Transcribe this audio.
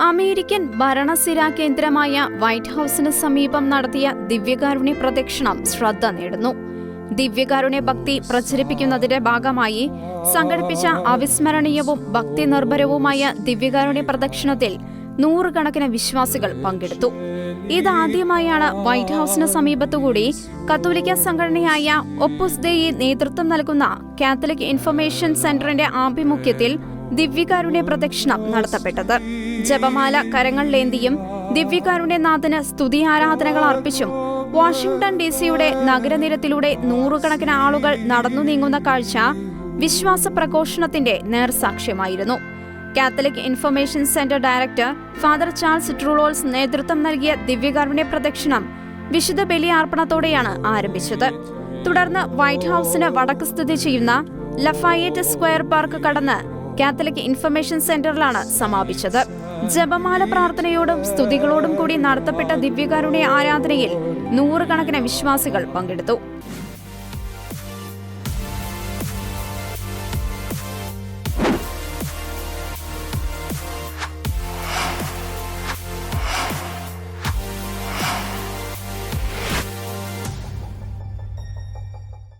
American ഭരണസിരാ കേന്ദ്രമായ white ഹൌസിന് സമീപം നടത്തിയ ദിവ്യകാരുണ്യ പ്രദക്ഷിണം ശ്രദ്ധ നേടുന്നു. ദിവ്യകാരുണ്യ ഭക്തി പ്രചരിപ്പിക്കുന്നതിന്റെ ഭാഗമായി സംഘടിപ്പിച്ച അവിസ്മരണീയവും ഭക്തി നിർഭരവുമായ ദിവ്യകാരുണ്യ പ്രദക്ഷിണത്തിൽ നൂറുകണക്കിന് വിശ്വാസികൾ പങ്കെടുത്തു. ഇതാദ്യമായാണ് വൈറ്റ് ഹൌസിന് സമീപത്തുകൂടി കത്തോലിക്ക സംഘടനയായ ഒപ്പുസ്ദേയി നേതൃത്വം നൽകുന്ന കാത്തലിക് ഇൻഫർമേഷൻ സെന്ററിന്റെ ആഭിമുഖ്യത്തിൽ ദിവ്യകാരുണ്യ പ്രദക്ഷിണം നടത്തപ്പെട്ടത്. ജപമാല കരങ്ങളിലേന്തിയും ദിവ്യകാരുണ്യനാഥന് സ്തുതി ആരാധനകൾ അർപ്പിച്ചും വാഷിംഗ്ടൺ ഡി സിയുടെ നഗരനിരത്തിലൂടെ നൂറുകണക്കിന് ആളുകൾ നടന്നു നീങ്ങുന്ന കാഴ്ച വിശ്വാസ പ്രഘോഷണത്തിന്റെ നേർസാക്ഷ്യമായിരുന്നു. Catholic information centre director father Charles ട്രൂളോൾസ് നേതൃത്വം നൽകിയ ദിവ്യകാരുണ്യ പ്രദക്ഷിണം വിശുദ്ധ ബലിയാർപ്പണത്തോടെയാണ് ആരംഭിച്ചത്. തുടർന്ന് വൈറ്റ് ഹൌസിന് വടക്ക് സ്ഥിതി ചെയ്യുന്ന ലഫായേറ്റ് സ്ക്വയർ പാർക്ക് കടന്ന് കാത്തലിക് ഇൻഫർമേഷൻ സെന്ററിലാണ് സമാപിച്ചത്. ജപമാല പ്രാർത്ഥനയോടും സ്തുതികളോടും കൂടി നടത്തപ്പെട്ട ദിവ്യകാരുണ്യ ആരാധനയിൽ നൂറുകണക്കിന് വിശ്വാസികൾ പങ്കെടുത്തു.